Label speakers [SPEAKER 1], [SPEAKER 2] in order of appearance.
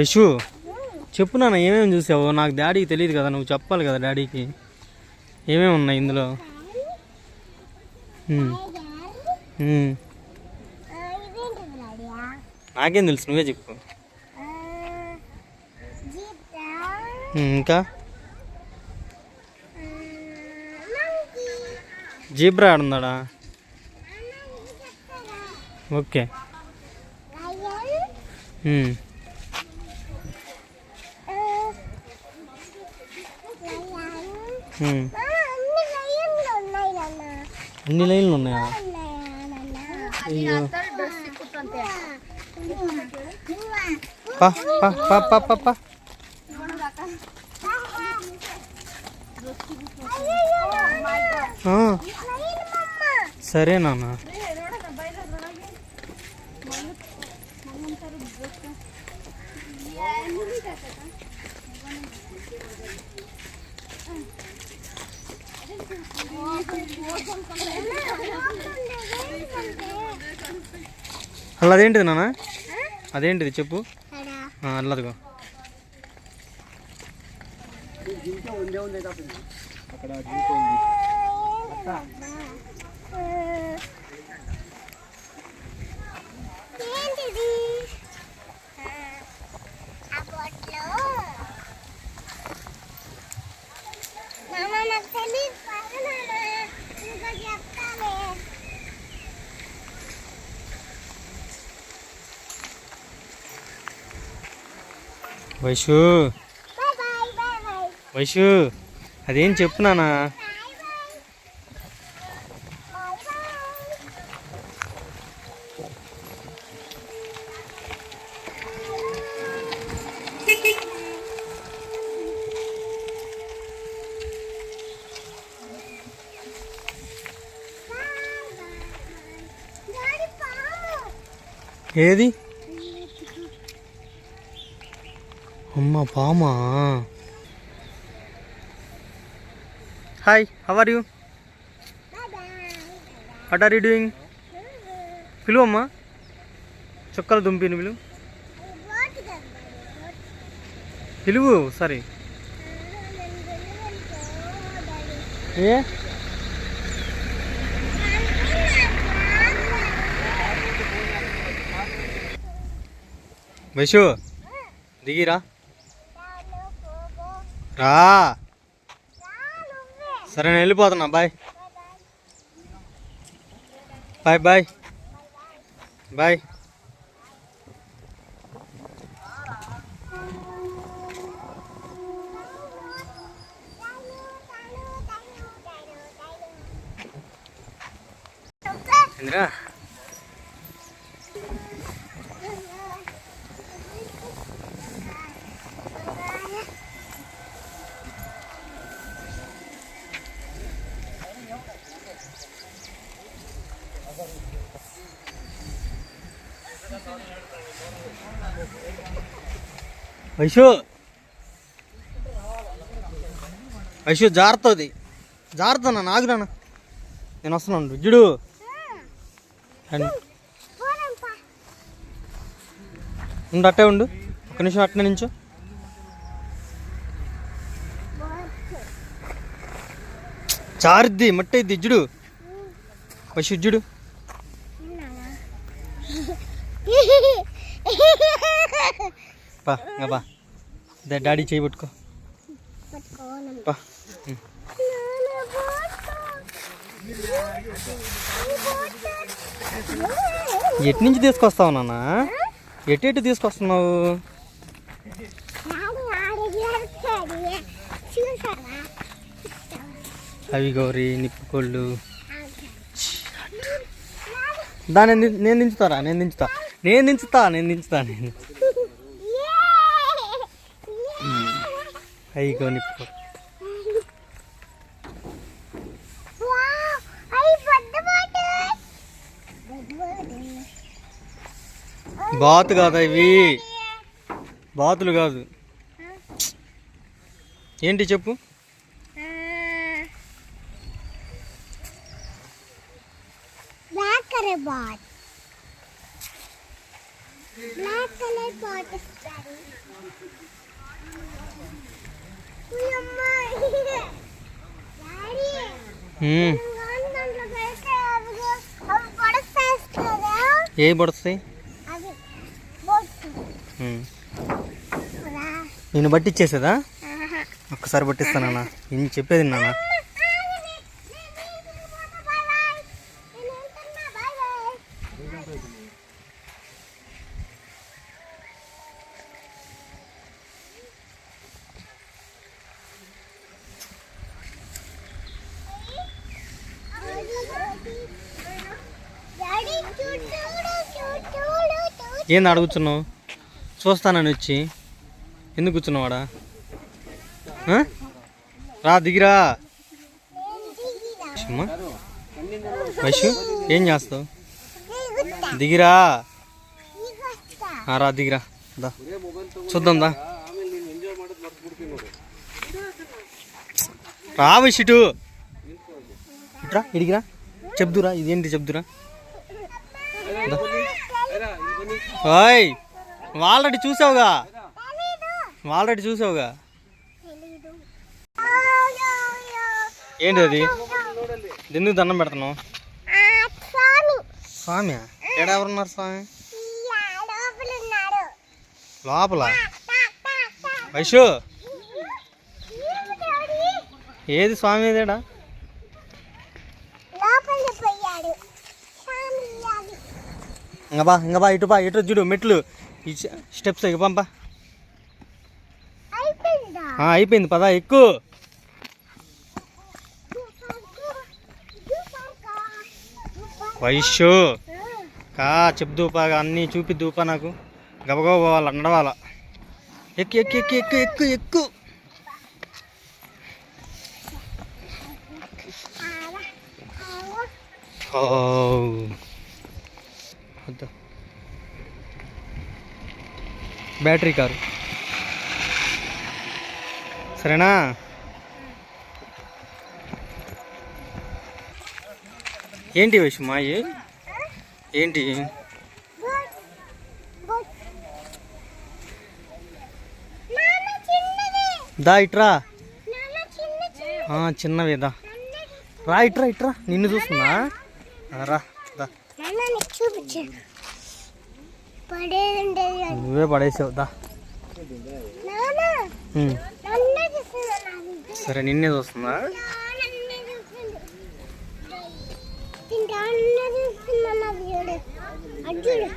[SPEAKER 1] యశు చెప్పు నాన్న ఏమేమి చూసావు? నాకు డాడీకి తెలియదు కదా నువ్వు చెప్పాలి కదా డాడీకి. ఏమేమి ఉన్నాయి ఇందులో? నాకేం తెలుసు నువ్వే చెప్పు. ఇంకా? జీబ్రా ఆడుందాడా? ఓకే.
[SPEAKER 2] అన్ని
[SPEAKER 1] లైన్లు ఉన్నాయా అయ్యో. పా పా పా పా పా పా. సరే నాన్న. అలా అదేంటిది నాన్న? అదేంటిది చెప్పు. ఆ, అల్లదిగో
[SPEAKER 2] అక్కడ ఆ బొట్లో మామ నాకు తెలియదు పద నాన్న ఇంకా చెప్తాలే
[SPEAKER 1] వైషు. వైషు అదేం చెప్పు
[SPEAKER 2] నానా
[SPEAKER 1] ఏది? అమ్మ పామా hi how are you what are you doing పిలువు అమ్మా. చుక్కలు దుంపిని పిలువు. పిలువు సరే ఏ? వైషు దిగిరా. రా. సరే నేను వెళ్ళిపోతున్నా. Bye. Bye bye. Bye. Indra. Vaishu Vaishu జారుతుంది జారుతున్నా నాకు నేను వస్తున్నాను జుడు ఉండు అట్టే ఉండు. ఒక నిమిషం అట్నే నించు. చారుద్ది మట్టి ఇద్ది జుడు వైషు జుడు పా ఇంకా పా. డాడీ చేయి పట్టుకో. పా. ఎటు నుంచి తీసుకొస్తావు నాన్న? ఎటు ఎటు తీసుకొస్తున్నావు? అవి గౌరీ నిప్పుకోళ్ళు దా నేను నేను దించుతారా? నేను దించుతా. నేను దించుతా నేను దించుతా నేను అయ్యో నిప్పు బాతు కాదా ఇవి? బాతులు కాదు. ఏంటి చెప్పు?
[SPEAKER 2] బ్లాక్ కలర్ బాట్ ఏ.
[SPEAKER 1] రా.
[SPEAKER 2] నేను పట్టించేసేదా. ఒక్కసారి పట్టిస్తానన్నా నేను చెప్పేది నాన్న
[SPEAKER 1] ఆగండి. నేను నేను పోతా. Bye bye. నేను వెళ్తున్నా. Bye bye. డాడీ చూడు చూడు చూడు చూడు చూడు
[SPEAKER 2] ఏంది అడుగుతున్నావు? చూస్తానని వచ్చి. ఎందుకు కూర్చున్నావాడా రా దిగిరా. అమ్మా వైషు ఏం చేస్తావు? దిగిరా. రా దిగిరా. దా. చూద్దాం దా. రా వైషిటు ఇట్రా ఇడిగిరా చెప్దురా ఇదేంటి చెప్దురా? ఓయ్ ఆల్రెడీ చూసావుగా? ఆల్రెడీ చూసావుగా? ఏంటి అది? ఎందుకు దండం పెడుతున్నావు? స్వామి? ఎక్కడ ఎవరున్నారు స్వామి? లోపల? వైషు? ఏది స్వామి ఏదేడా
[SPEAKER 1] లోపలికి పోయాడు స్వామి అది
[SPEAKER 2] ఇంకా బా ఇంకా బా ఇటు బా ఇటు చూడు మెట్లు ఈ స్టెప్స్ ఇక పంప
[SPEAKER 1] అయిపోయిందా
[SPEAKER 2] పదా ఎక్కువ వైషు కా చెప్దూపా అన్నీ చూపిద్దూపా నాకు గబగబా పోవాలి నడవాల ఎక్కు ఎక్కు ఎక్కు ఎక్కు ఎక్కు ఎక్కు ఓ. వద్దా బ్యాటరీ కారు. సరేనా? ఏంటి విషయమా ఏ? ఏంటి? దా ఇట్రా.
[SPEAKER 1] నాన్న చిన్న
[SPEAKER 2] రా ఇట్రా ఇట్రా. నిన్ను చూస్తున్నా. రా.
[SPEAKER 1] నీకు చూపించు పడేది ఉండేది.
[SPEAKER 2] నువ్వే పడేసావు దా సరే నిన్నే
[SPEAKER 1] చూస్తుంది చూడు